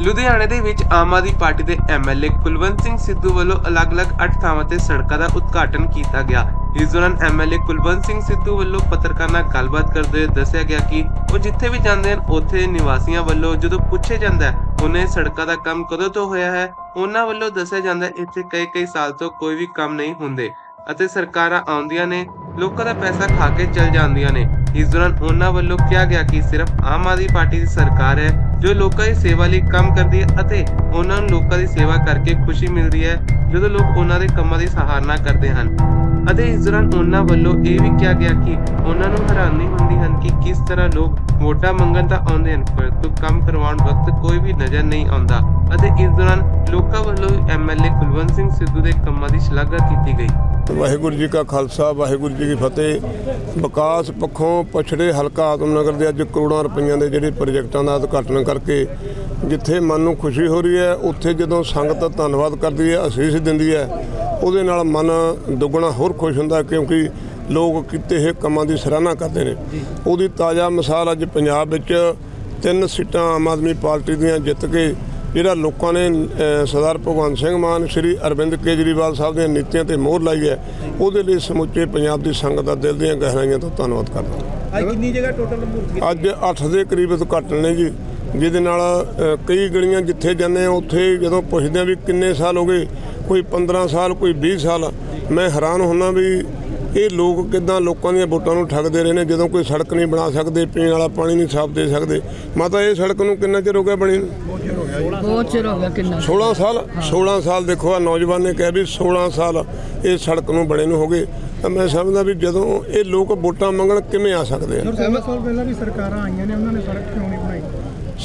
ਲੁਧਿਆਣੇ ਦੇ ਵਿੱਚ ਆਮ ਆਦਮੀ ਪਾਰਟੀ ਦੇ ਐਮਐਲਏ ਕੁਲਵੰਤ ਸਿੰਘ ਸਿੱਧੂ ਵੱਲੋਂ ਅਲੱਗ-ਅਲੱਗ 8 ਥਾਵਾਂ ਤੇ ਸੜਕਾਂ ਦਾ ਉਦਘਾਟਨ ਕੀਤਾ ਗਿਆ। ਇਸ ਦੌਰਾਨ ਐਮਐਲਏ ਕੁਲਵੰਤ ਸਿੰਘ ਸਿੱਧੂ ਵੱਲੋਂ ਪੱਤਰਕਾਰਾਂ ਨਾਲ ਗੱਲਬਾਤ ਕਰਦੇ ਹੋਏ ਦੱਸਿਆ ਗਿਆ ਕਿ ਉਹ ਜਿੱਥੇ ਵੀ ਜਾਂਦੇ ਹਨ, ਉੱਥੇ ਨਿਵਾਸੀਆਂ ਵੱਲੋਂ ਜਦੋਂ ਪੁੱਛਿਆ ਜਾਂਦਾ ਹੈ, ਉਹਨੇ ਸੜਕਾਂ ਦਾ ਕੰਮ ਕਦੋਂ ਤੋਂ ਹੋਇਆ ਹੈ? ਉਹਨਾਂ ਵੱਲੋਂ ਦੱਸਿਆ ਜਾਂਦਾ ਹੈ, ਇੱਥੇ ਕਈ-ਕਈ ਸਾਲ ਤੋਂ ਕੋਈ ਵੀ ਕੰਮ ਨਹੀਂ ਹੁੰਦੇ ਅਤੇ ਸਰਕਾਰਾਂ ਆਉਂਦੀਆਂ ਨੇ, ਲੋਕਾਂ ਦਾ ਪੈਸਾ ਖਾ ਕੇ ਚਲ ਜਾਂਦੀਆਂ ਨੇ। ਇਸ ਦੌਰਾਨ ਉਹਨਾਂ ਵੱਲੋਂ ਕਿਹਾ ਗਿਆ ਕਿ ਸਿਰਫ ਆਮ ਆਦਮੀ ਪਾਰਟੀ ਦੀ ਸਰਕਾਰ ਹੈ ਜੋ ਲੋਕਾਂ ਦੀ ਸੇਵਾ ਲਈ ਕੰਮ ਕਰਦੀ ਹੈ ਅਤੇ ਉਹਨਾਂ ਨੂੰ ਲੋਕਾਂ ਦੀ ਸੇਵਾ ਕਰਕੇ ਖੁਸ਼ੀ ਮਿਲਦੀ ਹੈ, ਜਦੋਂ ਲੋਕ ਉਹਨਾਂ ਦੇ ਕੰਮਾਂ ਦੀ ਸਹਾਰਨਾ ਕਰਦੇ ਹਨ। ਅਤੇ ਇਸ ਦੌਰਾਨ ਉਹਨਾਂ ਵੱਲੋਂ ਇਹ ਵੀ ਕਿਹਾ ਗਿਆ ਕਿ ਉਹਨਾਂ ਨੂੰ ਹੈਰਾਨੀ ਹੁੰਦੀ ਹਨ ਕਿ ਕਿਸ ਤਰ੍ਹਾਂ ਲੋਕ ਵੋਟਾਂ ਮੰਗਣ ਤਾਂ ਆਉਂਦੇ ਹਨ ਪਰੰਤੂ ਕੰਮ ਕਰਵਾਉਣ ਵਕਤ ਕੋਈ ਵੀ ਨਜ਼ਰ ਨਹੀਂ ਆਉਂਦਾ। ਅਤੇ ਇਸ ਦੌਰਾਨ ਲੋਕਾਂ ਵੱਲੋਂ ਐਮਐਲਏ ਕੁਲਵੰਤ ਸਿੰਘ ਸਿੱਧੂ ਦੇ ਕੰਮਾਂ ਦੀ ਸ਼ਲਾਘਾ ਕੀਤੀ ਗਈ। ਵਾਹਿਗੁਰੂ ਜੀ ਕਾ ਖਾਲਸਾ ਵਾਹਿਗੁਰੂ ਜੀ ਕੀ ਫਤਿਹ। ਵਿਕਾਸ ਪੱਖੋਂ ਪਛੜੇ ਹਲਕਾ ਆਤਮਨਗਰ ਦੇ ਅੱਜ ਕਰੋੜਾਂ ਰੁਪਈਆਂ ਦੇ ਜਿਹੜੇ ਪ੍ਰੋਜੈਕਟਾਂ ਦਾ ਉਦਘਾਟਨ ਕਰਕੇ ਜਿੱਥੇ ਮਨ ਨੂੰ ਖੁਸ਼ੀ ਹੋ ਰਹੀ ਹੈ ਉੱਥੇ ਜਦੋਂ ਸੰਗਤ ਧੰਨਵਾਦ ਕਰਦੀ ਹੈ ਅਸੀਸ ਦਿੰਦੀ ਹੈ ਉਹਦੇ ਨਾਲ ਮਨ ਦੁੱਗਣਾ ਹੋਰ ਖੁਸ਼ ਹੁੰਦਾ ਕਿਉਂਕਿ ਲੋਕ ਕੀਤੇ ਹੋਏ ਕੰਮਾਂ ਦੀ ਸਰਾਹਨਾ ਕਰਦੇ ਨੇ। ਉਹਦੀ ਤਾਜ਼ਾ ਮਿਸਾਲ ਅੱਜ ਪੰਜਾਬ ਵਿੱਚ ਤਿੰਨ ਸੀਟਾਂ ਆਮ ਆਦਮੀ ਪਾਰਟੀ ਦੀਆਂ ਜਿੱਤ ਕੇ ਜਿਹੜਾ ਲੋਕਾਂ ਨੇ ਸਰਦਾਰ ਭਗਵੰਤ ਸਿੰਘ ਮਾਨ ਸ਼੍ਰੀ ਅਰਵਿੰਦ ਕੇਜਰੀਵਾਲ ਸਾਹਿਬ ਦੀਆਂ ਨੀਤੀਆਂ ਤੇ ਮੋਹਰ ਲਾਈ ਹੈ ਉਹਦੇ ਲਈ ਸਮੁੱਚੇ ਪੰਜਾਬ ਦੀ ਸੰਗਤ ਦਾ ਦਿਲ ਦੀਆਂ ਗਹਿਰਾਈਆਂ ਤੋਂ ਧੰਨਵਾਦ ਕਰਦਾ ਅੱਜ ਕਿੰਨੀ ਜਗ੍ਹਾ ਟੋਟਲ ਮੂਰਤੀ ਅੱਜ 8 ਦੇ ਕਰੀਬ ਉਦਘਾਟਨ ਨੇ ਜੀ ਜਿਹਦੇ ਨਾਲ ਕਈ ਗਲੀਆਂ ਜਿੱਥੇ ਜਾਂਦੇ ਆ ਉੱਥੇ ਜਦੋਂ ਪੁੱਛਦੇ ਆ ਵੀ ਕਿੰਨੇ ਸਾਲ ਹੋ ਗਏ ਕੋਈ 15 ਸਾਲ ਕੋਈ 20 ਸਾਲ ਮੈਂ ਹੈਰਾਨ ਹੁੰਨਾ ਵੀ ਇਹ ਲੋਕ ਕਿਦਾਂ ਲੋਕਾਂ ਦੀਆਂ ਵੋਟਾਂ ਨੂੰ ਠੱਗਦੇ ਰਹੇ ਨੇ? ਜਦੋਂ ਕੋਈ ਸੜਕ ਨਹੀਂ ਬਣਾ ਸਕਦੇ ਪੀਣ ਵਾਲਾ ਪਾਣੀ ਨਹੀਂ ਸਾਫ਼ ਦੇ ਸਕਦੇ। ਮਾਤਾ ਇਹ ਸੜਕ ਨੂੰ ਕਿੰਨਾ ਚਿਰ ਹੋ ਗਿਆ ਬਣੀ ਨੂੰ? ਬਹੁਤ ਚਿਰ ਹੋ ਗਿਆ ਕਿੰਨਾ 16 ਸਾਲ 16 ਸਾਲ ਦੇਖੋ ਆ ਨੌਜਵਾਨ ਨੇ ਕਿਹਾ ਵੀ 16 ਸਾਲ ਇਹ ਸੜਕ ਨੂੰ ਬਣੇ ਨੂੰ ਹੋ ਗਏ। ਤਾਂ ਮੈਂ ਸਮਝਦਾ ਵੀ ਜਦੋਂ ਇਹ ਲੋਕ ਵੋਟਾਂ ਮੰਗਣ ਕਿਵੇਂ ਆ ਸਕਦੇ ਆ? 16 ਸਾਲ ਪਹਿਲਾਂ ਵੀ ਸਰਕਾਰਾਂ ਆਈਆਂ ਨੇ ਉਹਨਾਂ ਨੇ ਸੜਕ ਕਿਉਂ ਨਹੀਂ ਬਣਾਈ?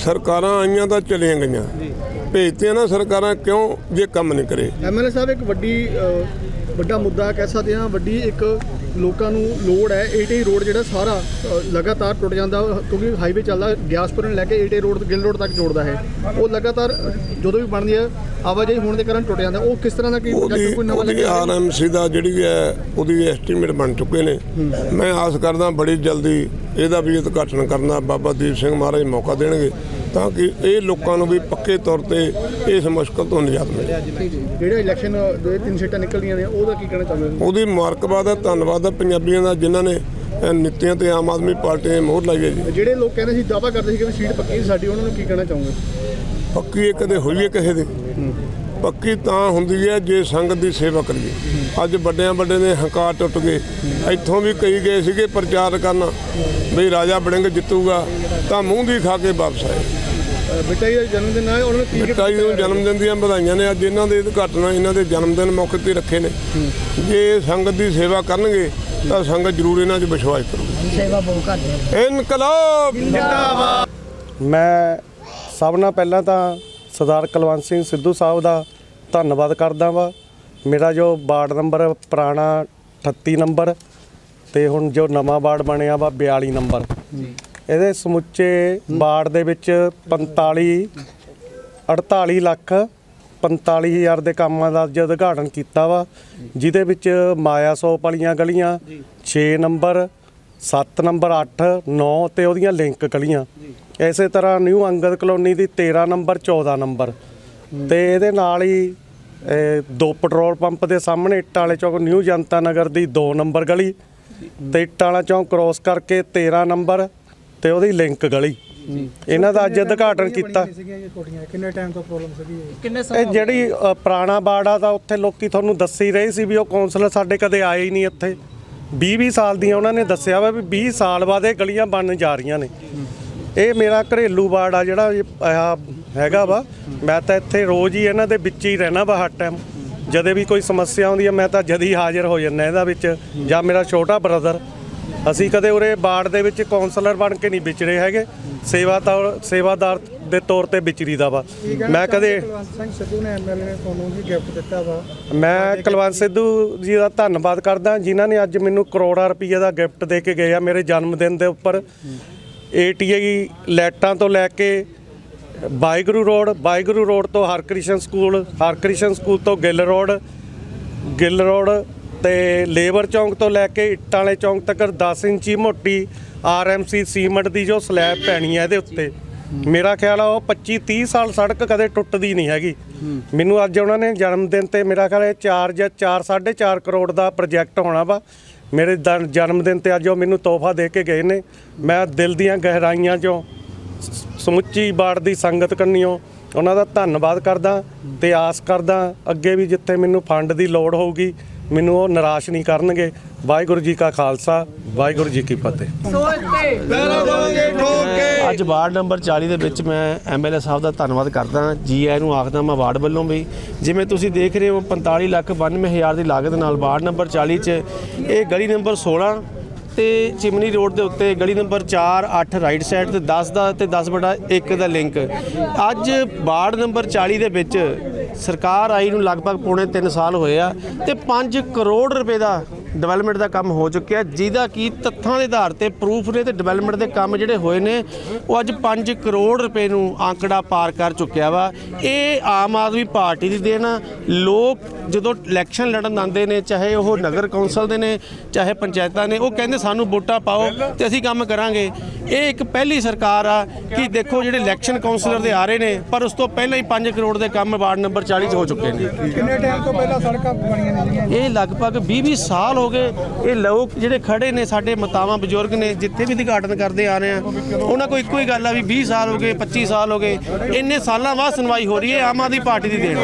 ਸਰਕਾਰਾਂ ਆਈਆਂ ਤਾਂ ਚਲੀਆਂ ਗਈਆਂ। ਭੇਜਤੀਆਂ ਨਾ ਸਰਕਾਰਾਂ ਕਿਉਂ ਜੇ ਕੰਮ ਨਹੀਂ ਕਰੇ? ਐਮਐਲਏ ਸਾਹਿਬ ਇੱਕ ਵੱਡੀ ਵੱਡਾ ਮੁੱਦਾ ਕਹਿ ਸਕਦੇ ਹਾਂ ਵੱਡੀ ਇੱਕ ਲੋਕਾਂ ਨੂੰ ਲੋੜ ਹੈ 80 ਰੋਡ ਜਿਹੜਾ ਸਾਰਾ ਲਗਾਤਾਰ ਟੁੱਟ ਜਾਂਦਾ ਕਿਉਂਕਿ ਹਾਈਵੇ ਚੱਲਦਾ ਗਿਆਸਪੁਰ ਨੂੰ ਲੈ ਕੇ 80 ਰੋਡ ਗਿੱਲ ਰੋਡ ਤੱਕ ਜੋੜਦਾ ਹੈ। ਉਹ ਲਗਾਤਾਰ ਜਦੋਂ ਵੀ ਬਣਦੀ ਹੈ ਆਵਾਜਾਈ ਹੋਣ ਦੇ ਕਾਰਨ ਟੁੱਟ ਜਾਂਦਾ ਉਹ ਕਿਸ ਤਰ੍ਹਾਂ ਦਾ ਕੀ ਕੋਈ ਨਵਾਂ ਲੱਗਿਆ? ਆਰਐਮਸੀ ਦਾ ਜਿਹੜੀ ਹੈ ਉਹਦੀ ਐਸਟੀਮੇਟ ਬਣ ਚੁੱਕੇ ਨੇ। ਮੈਂ ਆਸ ਕਰਦਾ ਬੜੀ ਜਲਦੀ ਇਹਦਾ ਵੀ ਉਦਘਾਟਨ ਕਰਨਾ ਬਾਬਾ ਦੀਪ ਸਿੰਘ ਮਹਾਰਾਜ ਮੌਕਾ ਦੇਣਗੇ ਤਾਂ ਕਿ ਇਹ ਲੋਕਾਂ ਨੂੰ ਵੀ ਪੱਕੇ ਤੌਰ ਤੇ ਇਸ ਮੁਸ਼ਕਲ ਤੋਂ ਨਿਜਾਤ ਮਿਲੇ। ਜਿਹੜੇ ਇਲੈਕਸ਼ਨ ਦੇ ਤਿੰਨ ਸੀਟਾਂ ਨਿਕਲਦੀਆਂ ਨੇ ਉਹਦਾ ਕੀ ਕਹਿਣਾ ਚਾਹੁੰਦੇ ਹੋ? ਉਹਦੀ ਮੁਬਾਰਕਬਾਦ ਹੈ ਧੰਨਵਾਦ ਹੈ ਪੰਜਾਬੀਆਂ ਦਾ ਜਿਨ੍ਹਾਂ ਨੇ ਨੀਤੀਆਂ ਤੇ ਆਮ ਆਦਮੀ ਪਾਰਟੀ ਨੇ ਮੋਹਰ ਲਾਈ ਹੈ ਜੀ। ਜਿਹੜੇ ਲੋਕ ਕਹਿੰਦੇ ਸੀ ਦਾਅਵਾ ਕਰਦੇ ਸੀ ਕਿ ਸੀਟ ਪੱਕੀ ਸਾਡੀ ਉਹਨਾਂ ਨੂੰ ਕੀ ਕਹਿਣਾ ਚਾਹੋਗੇ? ਪੱਕੀ ਇਹ ਕਦੇ ਹੋਈ ਹੈ ਕਿਸੇ ਦੇ? ਪੱਕੀ ਤਾਂ ਹੁੰਦੀ ਹੈ ਜੇ ਸੰਗਤ ਦੀ ਸੇਵਾ ਕਰੀਏ। ਅੱਜ ਵੱਡਿਆਂ ਵੱਡੇ ਦੇ ਹੰਕਾਰ ਟੁੱਟ ਗਏ। ਇੱਥੋਂ ਵੀ ਕਈ ਗਏ ਸੀਗੇ ਪ੍ਰਚਾਰ ਕਰਨ ਵੀ ਰਾਜਾ ਬੜਿੰਗ ਜਿੱਤੂਗਾ ਤਾਂ ਮੂੰਹ ਦੀ ਖਾ ਕੇ ਵਾਪਸ ਆਏ। ਅ, ਬੇਟਾ ਜੀ ਦਾ ਜਨਮ ਦਿਨ ਹੈ ਉਹਨਾਂ ਨੂੰ ਕੀ ਬਿੱਟਾ ਜੀ ਨੂੰ ਜਨਮ ਦਿਨ ਦੀਆਂ ਵਧਾਈਆਂ ਨੇ। ਅੱਜ ਇਹਨਾਂ ਦੇ ਉਦਘਾਟਨ ਇਹਨਾਂ ਦੇ ਜਨਮ ਦਿਨ ਮੌਕੇ ਤੇ ਰੱਖੇ ਨੇ। ਜੇ ਸੰਗਤ ਦੀ ਸੇਵਾ ਕਰਨਗੇ ਤਾਂ ਸੰਗਤ ਜ਼ਰੂਰ ਇਹਨਾਂ 'ਚ ਵਿਸ਼ਵਾਸ ਕਰੂਗੀ। ਸੇਵਾ ਬਹੁਤ ਕਰਦੇ। ਇਨਕਲਾਬ! ਮੈਂ ਸਭ ਨਾਲ ਪਹਿਲਾਂ ਤਾਂ ਸਰਦਾਰ ਕੁਲਵੰਤ ਸਿੰਘ ਸਿੱਧੂ ਸਾਹਿਬ ਦਾ ਧੰਨਵਾਦ ਕਰਦਾ ਵਾਂ। ਮੇਰਾ ਜੋ ਵਾਰਡ ਨੰਬਰ ਪੁਰਾਣਾ 38 ਨੰਬਰ ਤੇ ਹੁਣ ਜੋ ਨਵਾਂ ਵਾਰਡ ਬਣਿਆ ਵਾ 42 ਨੰਬਰ। ਇਹਦੇ ਸਮੁੱਚੇ ਵਾਰਡ ਦੇ ਵਿੱਚ 45 48 ਲੱਖ 45 ਹਜ਼ਾਰ ਦੇ ਕੰਮਾਂ ਦਾ ਅੱਜ ਉਦਘਾਟਨ ਕੀਤਾ ਵਾ ਜਿਹਦੇ ਵਿੱਚ ਮਾਇਆ ਸੋਪ ਵਾਲੀਆਂ ਗਲੀਆਂ 6 ਨੰਬਰ 7 ਨੰਬਰ 8 9 ਤੇ ਉਹਦੀਆਂ ਲਿੰਕ ਗਲੀਆਂ। ਇਸੇ ਤਰ੍ਹਾਂ ਨਿਊ ਅੰਗਦ ਕਲੋਨੀ ਦੀ 13 ਨੰਬਰ 14 ਨੰਬਰ। ਤੇ ਇਹਦੇ ਨਾਲ ਹੀ ਇਹ, ਦੋ ਪੈਟਰੋਲ ਪੰਪ ਦੇ ਸਾਹਮਣੇ ਇੱਟਾਂ ਵਾਲੇ ਚੌਕ ਨਿਊ ਜਨਤਾ ਨਗਰ ਦੀ 2 ਨੰਬਰ ਗਲੀ ਤੇ ਇੱਟਾਂ ਵਾਲਾ ਚੌਕ ਕ੍ਰੋਸ ਕਰਕੇ 13 ਨੰਬਰ ਤੇ ਉਹਦੀ ਲਿੰਕ ਗਲੀ। ਇਹਨਾਂ ਦਾ ਅੱਜ ਉਦਘਾਟਨ ਕੀਤਾ। ਕਿੰਨੇ ਟਾਈਮ ਤੋਂ ਪ੍ਰੋਬਲਮ ਸੀਗੀ ਇਹ? ਇਹ ਜਿਹੜੀ ਪੁਰਾਣਾ ਬਾੜਾ ਦਾ ਉੱਥੇ ਲੋਕੀ ਤੁਹਾਨੂੰ ਦੱਸ ਹੀ ਰਹੇ ਸੀ ਵੀ ਉਹ ਕੌਂਸਲਰ ਸਾਡੇ ਕਦੇ ਆਏ ਹੀ ਨਹੀਂ ਇੱਥੇ। 20 20 ਸਾਲ ਦੀਆਂ ਉਹਨਾਂ ਨੇ ਦੱਸਿਆ ਵਾ ਵੀ 20 ਸਾਲ ਬਾਅਦ ਇਹ ਗਲੀਆਂ ਬਣਨ ਜਾ ਰਹੀਆਂ ਨੇ। ਇਹ ਮੇਰਾ ਘਰੇਲੂ ਬਾੜ ਆ ਜਿਹੜਾ ਇਹ ਆਹ ਹੈਗਾ ਵਾ। ਮੈਂ ਤਾਂ ਇੱਥੇ ਰੋਜ਼ ਹੀ ਇਹਨਾਂ ਦੇ ਵਿੱਚ ਹੀ ਰਹਿਣਾ ਵਾ ਹਰ ਟਾਈਮ ਜਦੇ ਵੀ ਕੋਈ ਸਮੱਸਿਆ ਆਉਂਦੀ ਹੈ ਮੈਂ ਤਾਂ ਜਦ ਹੀ ਹਾਜ਼ਰ ਹੋ ਜਾਂਦਾ ਇਹਦਾ ਵਿੱਚ। ਜਾਂ ਮੇਰਾ ਛੋਟਾ ਬ੍ਰਦਰ ਅਸੀਂ ਕਦੇ ਉਰੇ ਬਾੜ ਦੇ ਵਿੱਚ ਕਾਉਂਸਲਰ ਬਣ ਕੇ ਨਹੀਂ ਵਿਚਰੇ ਹੈਗੇ। ਸੇਵਾਦਾਰ ਸੇਵਾਦਾਰ ਦੇ ਤੌਰ ਤੇ ਵਿਚਰੀਦਾ ਵਾ। ਮੈਂ ਕਦੇ ਕੁਲਵੰਤ ਸਿੰਘ ਸਿੱਧੂ ਨੇ ਐਮਐਲਏ ਨੇ ਤੁਹਾਨੂੰ ਜੀ ਗਿਫਟ ਦਿੱਤਾ ਵਾ। ਮੈਂ ਕੁਲਵੰਤ ਸਿੱਧੂ ਜੀ ਦਾ ਧੰਨਵਾਦ ਕਰਦਾ ਜਿਨ੍ਹਾਂ ਨੇ ਅੱਜ ਮੈਨੂੰ ਕਰੋੜਾਂ ਰੁਪਏ ਦਾ ਗਿਫਟ ਦੇ ਕੇ ਗਏ ਆ ਮੇਰੇ ਜਨਮ ਦਿਨ ਦੇ ਉੱਪਰ। ਏਟੀਆਈ ਲੈਟਾਂ ਤੋਂ ਲੈ ਕੇ ਬਾਈਗਰੂ ਰੋਡ ਬਾਈਗਰੂ ਰੋਡ ਤੋਂ ਹਰਕ੍ਰਿਸ਼ਨ ਸਕੂਲ ਹਰਕ੍ਰਿਸ਼ਨ ਸਕੂਲ ਤੋਂ ਗਿੱਲ ਰੋਡ ਗਿੱਲ ਰੋਡ ਤੇ ਲੇਬਰ ਚੌਂਕ ਤੋਂ ਲੈ ਕੇ ਇੱਟਾਂ ਵਾਲੇ ਚੌਂਕ ਤੱਕ 10 ਇੰਚੀ ਮੋਟੀ ਆਰਐਮਸੀ ਸੀਮੈਂਟ ਦੀ ਜੋ ਸਲੈਬ ਪੈਣੀ ਹੈ ਇਹਦੇ ਉੱਤੇ। ਮੇਰਾ ਖਿਆਲ ਆ ਉਹ 25 30 ਸਾਲ ਸੜਕ ਕਦੇ ਟੁੱਟਦੀ ਨਹੀਂ ਹੈਗੀ। ਮੈਨੂੰ ਅੱਜ ਉਹਨਾਂ ਨੇ ਜਨਮ ਦਿਨ ਤੇ ਮੇਰਾ ਖਿਆਲ ਇਹ 4 ਜਾਂ 4 4.5 ਕਰੋੜ ਦਾ ਪ੍ਰੋਜੈਕਟ ਹੋਣਾ ਵਾ। ਮੇਰੇ ਦ- ਜਨਮ ਦਿਨ ਤੇ ਅੱਜ ਉਹ ਮੈਨੂੰ ਤੋਹਫਾ ਦੇ ਕੇ ਗਏ ਨੇ। ਮੈਂ ਦਿਲ ਦੀਆਂ ਗਹਿਰਾਈਆਂ 'ਚੋਂ ਸਮੁੱਚੀ ਬਾੜ ਦੀ ਸੰਗਤ ਕੰਨਿਓ ਉਹਨਾਂ ਦਾ ਧੰਨਵਾਦ ਕਰਦਾ ਤੇ ਆਸ ਕਰਦਾ ਅੱਗੇ ਵੀ ਜਿੱਥੇ ਮੈਨੂੰ ਫੰਡ ਦੀ ਲੋੜ ਹੋਊਗੀ, ਮੈਨੂੰ ਉਹ ਨਿਰਾਸ਼ ਨਹੀਂ ਕਰਨਗੇ। ਵਾਹਿਗੁਰੂ ਜੀ ਕਾ ਖਾਲਸਾ, ਵਾਹਿਗੁਰੂ ਜੀ ਕੀ ਫਤਿਹ। ਅੱਜ ਵਾਰਡ ਨੰਬਰ 40 ਦੇ ਵਿੱਚ ਮੈਂ ਐਮਐਲਏ ਸਾਹਿਬ ਦਾ ਧੰਨਵਾਦ ਕਰਦਾ ਜੀ ਆਇਆਂ ਨੂੰ ਆਖਦਾ ਮੈਂ ਵਾਰਡ ਵੱਲੋਂ ਵੀ। ਜਿਵੇਂ ਤੁਸੀਂ ਦੇਖ ਰਹੇ ਹੋ 45 ਲੱਖ 92 ਹਜ਼ਾਰ ਦੀ ਲਾਗਤ ਨਾਲ ਵਾਰਡ ਨੰਬਰ 40 'ਚ ਇਹ ਗਲੀ ਨੰਬਰ 16 ਤੇ ਚਿਮਨੀ ਰੋਡ ਦੇ ਉੱਤੇ ਗਲੀ ਨੰਬਰ 4 8 ਰਾਈਟ ਸਾਈਡ ਤੇ 10 ਦਾ ਤੇ 10 ਬਟਾ 1 ਦਾ ਲਿੰਕ ਅੱਜ ਵਾਰਡ ਨੰਬਰ 40 ਦੇ ਵਿੱਚ ਸਰਕਾਰ ਆਈ ਨੂੰ ਲਗਭਗ ਪੌਣੇ 3 ਸਾਲ ਹੋਏ ਆ ਤੇ 5 ਕਰੋੜ ਰੁਪਏ ਦਾ ਡਿਵੈਲਪਮੈਂਟ ਦਾ ਕੰਮ ਹੋ ਚੁੱਕਿਆ। ਜਿਹਦਾ ਕੀ ਤੱਥਾਂ ਦੇ ਆਧਾਰ ਤੇ ਪ੍ਰੂਫ ਨੇ ਤੇ ਡਿਵੈਲਪਮੈਂਟ ਦੇ ਕੰਮ ਜਿਹੜੇ ਹੋਏ ਨੇ ਉਹ ਅੱਜ 5 ਕਰੋੜ ਰੁਪਏ ਨੂੰ ਆંકੜਾ ਪਾਰ ਕਰ ਚੁੱਕਿਆ ਵਾ। ਇਹ ਆਮ ਆਦਮੀ ਪਾਰਟੀ ਦੀ ਦੇਣ। ਲੋਕ ਜਦੋਂ ਇਲੈਕਸ਼ਨ ਲੜਨ ਆਉਂਦੇ ਨੇ ਚਾਹੇ ਉਹ ਨਗਰ ਕੌਂਸਲ ਦੇ ਨੇ ਚਾਹੇ ਪੰਚਾਇਤਾਂ ਨੇ ਉਹ ਕਹਿੰਦੇ ਸਾਨੂੰ ਵੋਟਾਂ ਪਾਓ ਤੇ ਅਸੀਂ ਕੰਮ ਕਰਾਂਗੇ। ਇਹ ਇੱਕ ਪਹਿਲੀ ਸਰਕਾਰ ਆ ਕਿ ਦੇਖੋ ਜਿਹੜੇ ਇਲੈਕਸ਼ਨ ਕਾਉਂਸਲਰ ਦੇ ਆ ਰਹੇ ਨੇ ਪਰ ਉਸ ਤੋਂ ਪਹਿਲਾਂ ਹੀ 5 ਕਰੋੜ ਦੇ ਕੰਮ ਵਾਰਡ ਨੰਬਰ 40 'ਚ ਹੋ ਚੁੱਕੇ ਨੇ। ਕਿੰਨੇ ਟਾਈਮ ਤੋਂ ਪਹਿਲਾਂ ਸੜਕਾਂ ਬਣੀਆਂ ਨੇ ਇਹ ਲਗਭਗ 20-20 ਸਾਲ ਹੋ ਗਏ ਇਹ ਲੋਕ ਜਿਹੜੇ ਖੜੇ ਨੇ, ਸਾਡੇ ਮਤਾਵਾਂ ਬਜ਼ੁਰਗ ਨੇ, ਜਿੱਥੇ ਵੀ ਉਦਘਾਟਨ ਕਰਦੇ ਆ ਰਹੇ ਆ, ਉਹਨਾਂ ਕੋਲ ਇੱਕੋ ਹੀ ਗੱਲ ਆ ਵੀ 20 ਸਾਲ ਹੋ ਗਏ 25 ਸਾਲ ਹੋ ਗਏ, ਇੰਨੇ ਸਾਲਾਂ ਬਾਅਦ ਸੁਣਵਾਈ ਹੋ ਰਹੀ ਹੈ ਆਮ ਆਦਮੀ ਪਾਰਟੀ ਦੀ ਦੇਣ।